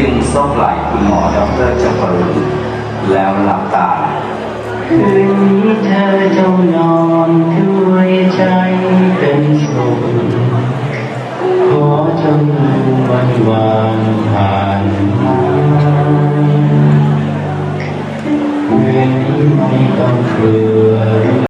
จึงซบไหล่คุณหมอดรจักรุณแล้วหลับตา คืนนี้เธอจงนอนด้วยใจเป็นสุขขอจงวันวานหา